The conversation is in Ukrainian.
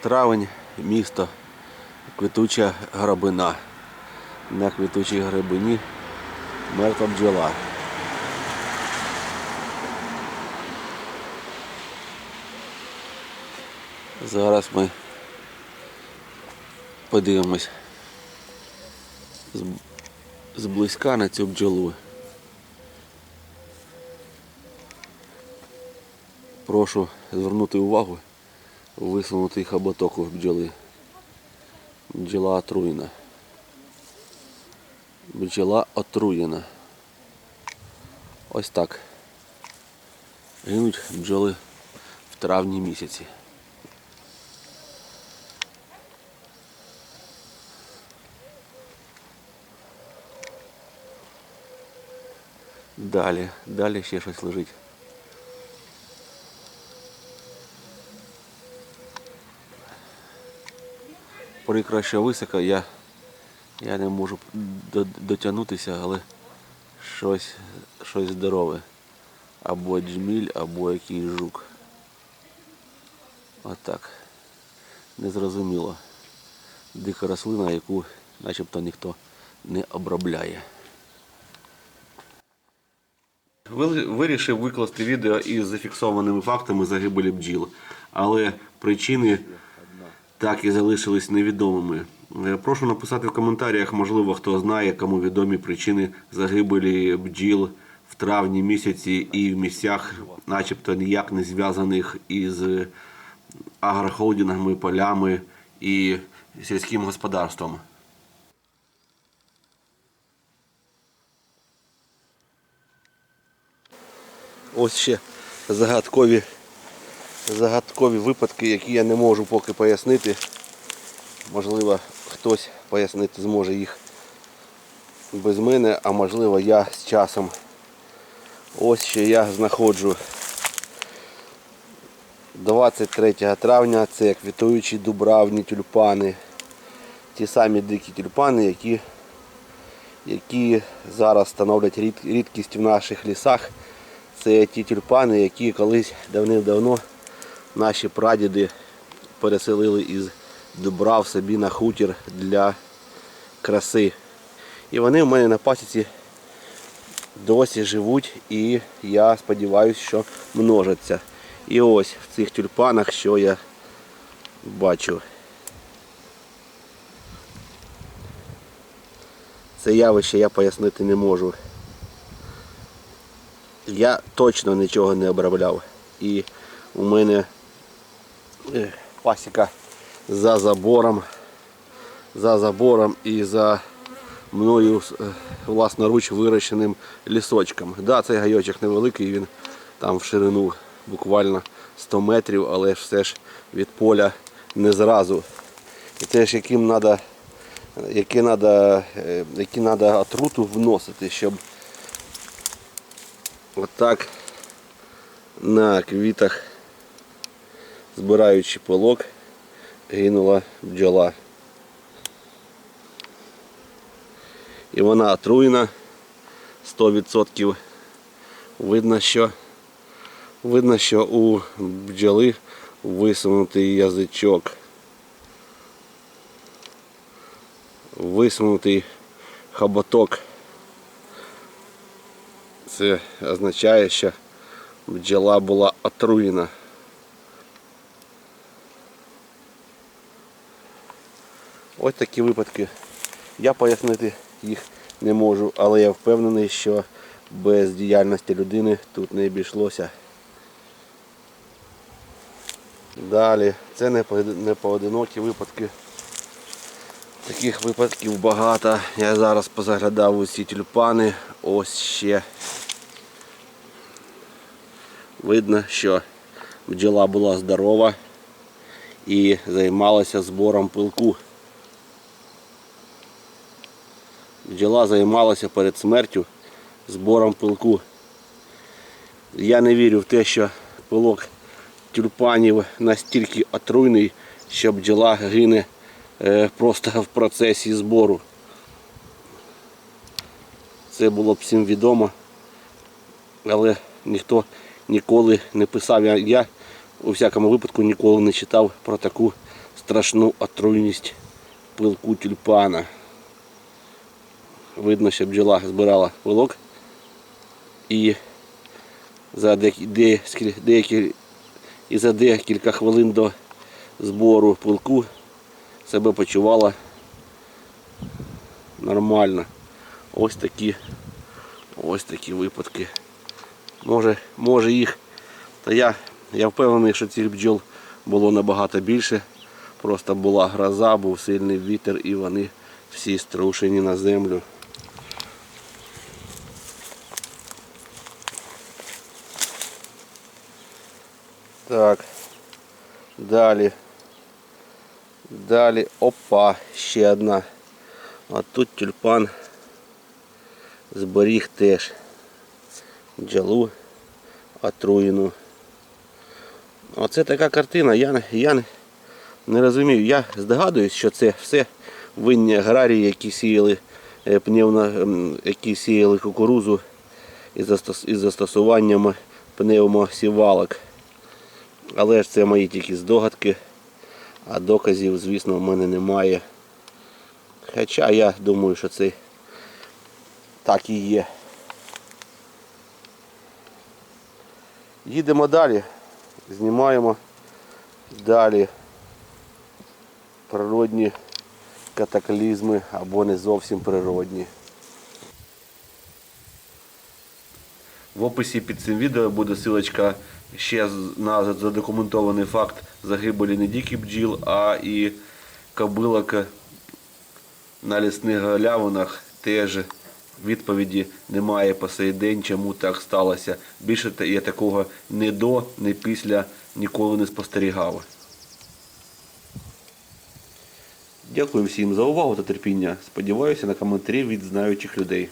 Травень, місто, квітуча грабина. На квітучій грабині мертва бджола. Зараз ми подивимось зблизька на цю бджолу. Прошу звернути увагу висунутий хоботок у бджоли. Бджола отруєна. Бджола отруєна. Ось так. Гинуть бджоли в травні місяці. Далі, далі ще щось лежить. Прикро, що високо, я, я не можу до- дотягнутися, але щось, щось здорове. Або джміль, або якийсь жук. Отак. Незрозуміло. Дика рослина, яку начебто ніхто не обробляє. Вирішив викласти відео із зафіксованими фактами загибелі бджіл, але причини так і залишились невідомими. Е, Прошу написати в коментарях, можливо, хто знає, кому відомі причини загибелі бджіл в травні місяці і в місцях, начебто ніяк не зв'язаних із агрохолдингами, полями і сільським господарством. Ось ще загадкові, загадкові випадки, які я не можу поки пояснити. Можливо, хтось пояснити зможе їх без мене, а можливо я з часом. Ось ще я знаходжу 23 травня, це квітуючі дубравні тюльпани. Ті самі дикі тюльпани, які, які зараз становлять рід- рідкість в наших лісах. Це ті тюльпани, які колись давним-давно наші прадіди переселили із Дубрав собі на хутір для краси. І вони в мене на пасіці досі живуть і я сподіваюся, що множаться. І ось в цих тюльпанах, що я бачу. Це явище я пояснити не можу. Я точно нічого не обробляв. І у мене пасіка за забором, за забором і за мною е, власноруч вирощеним лісочком. Да, цей гайочок невеликий, він там в ширину буквально 100 метрів, але все ж від поля не зразу. І це ж яким треба які е, які отруту вносити, щоб отак на квітах, збираючи пилок, гинула бджола. І вона отруєна 100%. Видно, що видно, що у бджоли висунутий язичок. Висунутий хоботок. Це означає, що бджола була отруєна. Ось такі випадки. Я пояснити їх не можу, але я впевнений, що без діяльності людини тут не обійшлося. Далі, це не поодинокі випадки. Таких випадків багато. Я зараз позаглядав усі тюльпани. Ось ще. Видно, що бджола була здорова і займалася збором пилку. Бджола займалася перед смертю збором пилку. Я не вірю в те, що пилок тюльпанів настільки отруйний, що бджола гине е, просто в процесі збору. Це було б всім відомо, але ніхто ніколи не писав. Я, я у всякому випадку ніколи не читав про таку страшну отруйність пилку тюльпана. Видно, що бджола збирала пилок і за деякі, деякі, і за декілька хвилин до збору пилку себе почувала нормально. Ось такі, ось такі випадки. Може, може їх. Та я, я впевнений, що цих бджол було набагато більше. Просто була гроза, був сильний вітер і вони всі струшені на землю. Так. Далі. Далі. Опа, ще одна. А тут тюльпан зберіг теж джалу отруєну. Оце така картина. Я, я не, розумію. Я здогадуюсь, що це все винні аграрії, які сіяли е, пневно, ем, які сіяли кукурузу із застос- із застосуванням пневмосівалок. Але ж це мої тільки здогадки, а доказів, звісно, в мене немає. Хоча я думаю, що це так і є. Їдемо далі, знімаємо далі природні катаклізми або не зовсім природні. В описі під цим відео буде силочка ще на задокументований факт загибелі не тільки бджіл, а і кобилок на лісних галявинах. Теж відповіді немає по сей день, чому так сталося. Більше я такого не до, не після ніколи не спостерігав. Дякую всім за увагу та терпіння. Сподіваюся на коментарі від знаючих людей.